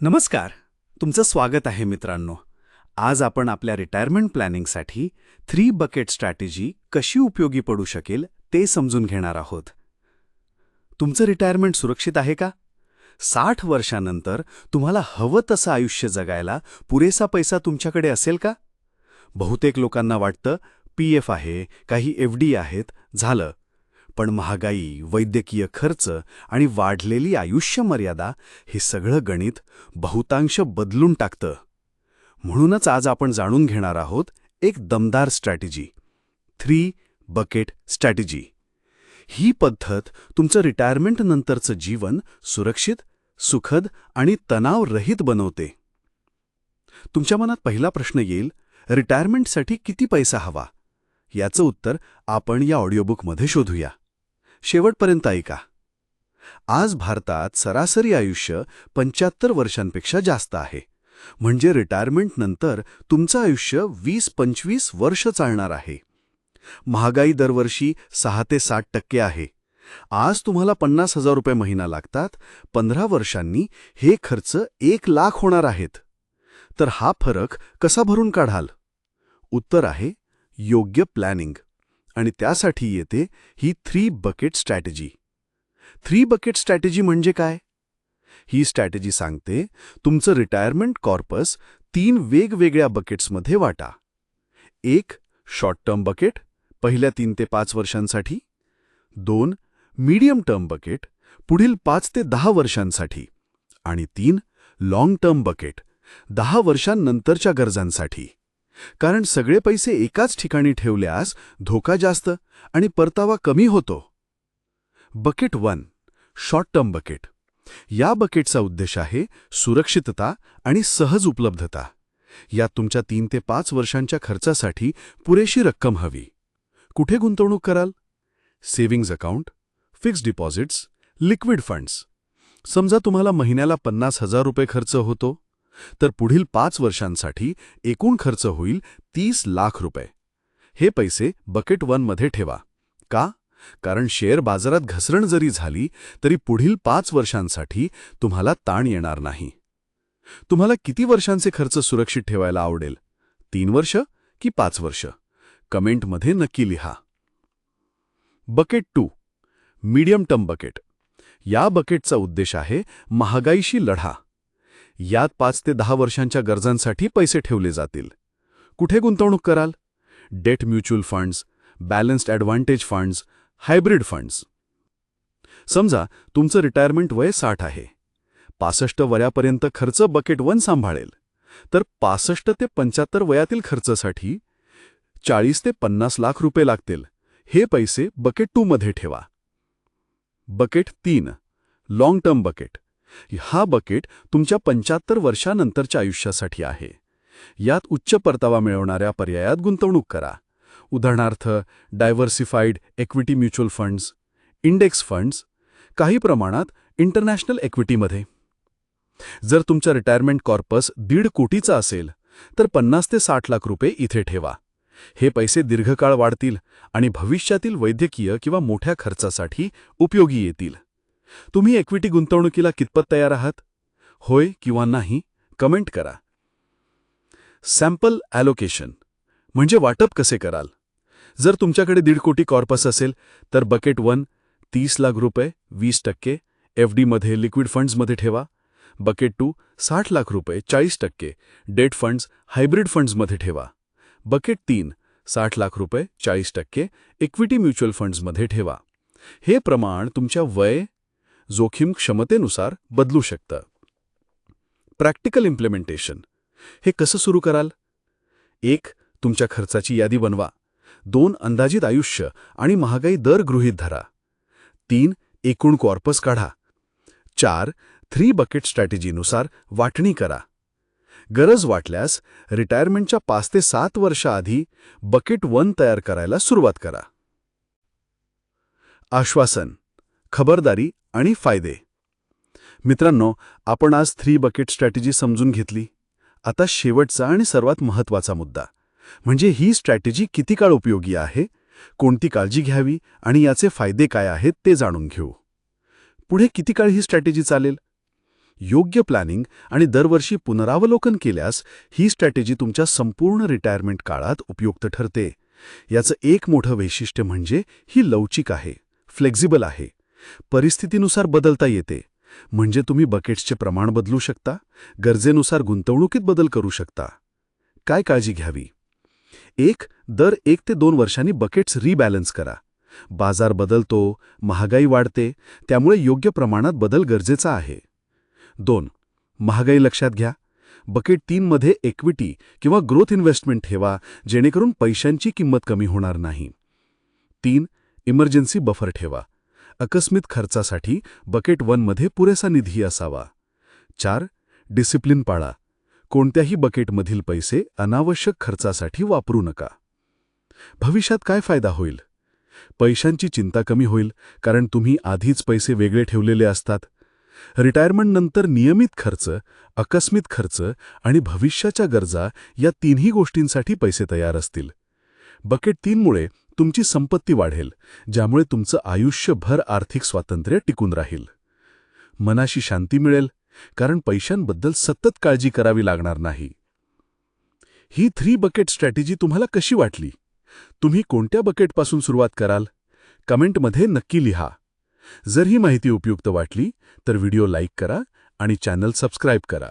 नमस्कार. तुमचं स्वागत आहे मित्रांनो. आज आपण आपल्या रिटायरमेंट प्लॅनिंगसाठी थ्री बकेट स्ट्रॅटेजी कशी उपयोगी पडू शकेल ते समजून घेणार आहोत. तुमचं रिटायरमेंट सुरक्षित आहे का? साठ वर्षानंतर तुम्हाला हवं तसं आयुष्य जगायला पुरेसा पैसा तुमच्याकडे असेल का? बहुतेक लोकांना वाटतं पी एफ आहे काही एफ डी आहेत झालं. पण महागाई वैद्यकीय खर्च आणि वाढलेली आयुष्य मर्यादा हे सगळं गणित बहुतांश बदलून टाकतं. म्हणूनच आज आपण जाणून घेणार आहोत एक दमदार स्ट्रॅटेजी. Three bucket strategy. ही पद्धत तुमचं रिटायरमेंट नंतरचं जीवन सुरक्षित सुखद आणि तणावरहित बनवते. तुमच्या मनात पहिला प्रश्न येईल रिटायरमेंटसाठी किती पैसा हवा? याचं उत्तर आपण या ऑडिओबुकमध्ये शोधूया. शेवटपर्यंत ऐका. आज भारतात सरासरी आयुष्य पंच्याहत्तर वर्षांपेक्षा जास्त आहे. म्हणजे रिटायरमेंटनंतर तुमचं आयुष्य वीस पंचवीस वर्ष चालणार आहे. महागाई दरवर्षी सहा ते साठ टक्के आहे. आज तुम्हाला पन्नास हजार रुपये महिना लागतात. पंधरा वर्षांनी हे खर्च एक लाख होणार आहेत. तर हा फरक कसा भरून काढाल? उत्तर आहे योग्य प्लॅनिंग आणि त्यासाठी येते ही three bucket strategy three bucket strategy म्हणजे काय? ही स्ट्रॅटेजी सांगते तुमचं रिटायरमेंट कॉर्पस तीन वेगवेगळ्या बकेट्समध्ये वाटा. एक शॉर्ट टर्म बकेट पहिल्या तीन ते पाच वर्षांसाठी. दोन मीडियम टर्म बकेट पुढील पाच ते दहा वर्षांसाठी. आणि तीन लाँग टर्म बकेट दहा वर्षांनंतरच्या गरजांसाठी. कारण सगळे पैसे एकाच ठिकाणी ठेवल्यास धोका जास्त आणि परतावा कमी होतो. Bucket one short term bucket. या बकेटचा उद्देश आहे सुरक्षितता आणि सहज उपलब्धता. यात तुमच्या तीन ते पाच वर्षांच्या खर्चासाठी पुरेशी रक्कम हवी. कुठे गुंतवणूक कराल? Savings account fixed deposits liquid funds. समजा तुम्हाला महिन्याला पन्नास हजार रुपये खर्च होतो. तर पुढील पाच वर्षांसाठी एकूण खर्च होईल तीस लाख रुपये. हे पैसे बकेट वनमध्ये ठेवा. का? कारण शेअर बाजारात घसरण जरी झाली तरी पुढील पाच वर्षांसाठी तुम्हाला ताण येणार नाही. तुम्हाला किती वर्षांचे खर्च सुरक्षित ठेवायला आवडेल? तीन वर्ष की पाच वर्ष? कमेंटमध्ये नक्की लिहा. Bucket two. Medium term bucket. या बकेटचा उद्देश आहे महागाईशी लढा. यात पाच ते दहा वर्षांच्या गरजांसाठी पैसे ठेवले जातील. कुठे गुंतवणूक कराल? Debt mutual funds balanced advantage funds hybrid funds. समजा तुमचं रिटायरमेंट वय साठ आहे. पासष्ट वयापर्यंत खर्च बकेट वन सांभाळेल. तर पासष्ट ते पंच्याहत्तर वयातील खर्चासाठी चाळीस ते पन्नास लाख रुपये लागतील. हे पैसे बकेट टूमध्ये ठेवा. बकेट तीन लाँग टर्म बकेट. हा बकेट तुमच्या पंच्याहत्तर वर्षानंतरच्या आयुष्यासाठी आहे. यात उच्च परतावा मिळवणाऱ्या पर्यायात गुंतवणूक करा. उदाहरणार्थ diversified equity mutual funds index funds काही प्रमाणात इंटरनॅशनल इक्विटीमध्ये जर तुमचा रिटायरमेंट कॉर्पस दीड कोटीचा असेल तर पन्नास ते साठ लाख रुपये इथे ठेवा. हे पैसे दीर्घकाळ वाढतील आणि भविष्यातील वैद्यकीय किंवा मोठ्या खर्चासाठी उपयोगी येतील. तुम्ही इक्विटी गुंतवणुकीला कितपत तयार आहात? होय किंवा नाही कमेंट करा. सॅम्पल ॲलोकेशन म्हणजे वाटप कसे कराल? जर तुमच्याकडे दीड कोटी कॉर्पस असेल तर बकेट वन तीस लाख रुपये वीस टक्के एफ डीमध्ये लिक्विड फंड्समध्ये ठेवा. बकेट टू साठ लाख रुपये चाळीस टक्के डेट फंड्स हायब्रिड फंड्समध्ये ठेवा. बकेट तीन साठ लाख रुपये चाळीस टक्के इक्विटी म्युच्युअल फंड्समध्ये ठेवा. हे प्रमाण तुमच्या वय जोखीम क्षमतेनुसार बदलू शकतं. प्रॅक्टिकल इम्प्लिमेंटेशन हे कसं सुरू कराल? एक तुमच्या खर्चाची यादी बनवा. दोन अंदाजित आयुष्य आणि महागाई दर गृहीत धरा. तीन एकूण कॉर्पस काढा. चार थ्री बकेट स्ट्रॅटेजीनुसार वाटणी करा. गरज वाटल्यास रिटायरमेंटच्या पाच ते सात वर्षाआधी बकेट वन तयार करायला सुरुवात करा. आश्वासन. खबरदारी आणि फायदे. मित्रांनो आपण आज थ्री बकेट स्ट्रॅटेजी समजून घेतली. आता शेवटचा आणि सर्वात महत्त्वाचा मुद्दा. म्हणजे ही स्ट्रॅटेजी किती काळ उपयोगी आहे? कोणती काळजी घ्यावी? आणि याचे फायदे काय आहेत ते जाणून घेऊ. पुढे किती काळ ही स्ट्रॅटेजी चालेल? योग्य प्लॅनिंग आणि दरवर्षी पुनरावलोकन केल्यास ही स्ट्रॅटेजी तुमच्या संपूर्ण रिटायरमेंट काळात उपयुक्त ठरते. याचं एक मोठं वैशिष्ट्य म्हणजे ही लवचिक आहे फ्लेक्झिबल आहे. परिस्थितीनुसार बदलता येते. म्हणजे तुम्ही बकेट्सचे प्रमाण बदलू शकता गरजेनुसार गुंतवणुकीत बदल करू शकता. काय काळजी घ्यावी? एक दर एक ते दोन वर्षांनी बकेट्स रिबॅलन्स करा. बाजार बदलतो महागाई वाढते त्यामुळे योग्य प्रमाणात बदल गरजेचा आहे. दोन महागाई लक्षात घ्या. बकेट तीनमध्ये इक्विटी किंवा ग्रोथ इन्व्हेस्टमेंट ठेवा जेणेकरून पैशांची किंमत कमी होणार नाही. तीन इमर्जन्सी बफर ठेवा. अकस्मित खर्चासाठी बकेट वनमध्ये पुरेसा निधी असावा. चार डिसिप्लिन पाळा. कोणत्याही बकेटमधील पैसे अनावश्यक खर्चासाठी वापरू नका. भविष्यात काय फायदा होईल? पैशांची चिंता कमी होईल कारण तुम्ही आधीच पैसे वेगळे ठेवलेले असतात. रिटायरमेंटनंतर नियमित खर्च अकस्मित खर्च आणि भविष्याच्या गरजा या तिन्ही गोष्टींसाठी पैसे तयार असतील. बकेट तीनमुळे तुमची संपत्ती वाढेल ज्यामुळे तुमचं आयुष्यभर आर्थिक स्वातंत्र्य टिकून राहील. मनाशी शांती मिळेल कारण पैशांबद्दल सतत काळजी करावी लागणार नाही. ही थ्री बकेट स्ट्रॅटेजी तुम्हाला कशी वाटली? तुम्ही कोणत्या बकेटपासून सुरुवात कराल? कमेंटमध्ये नक्की लिहा. जर ही माहिती उपयुक्त वाटली तर व्हिडिओ लाईक करा आणि चॅनल सबस्क्राईब करा.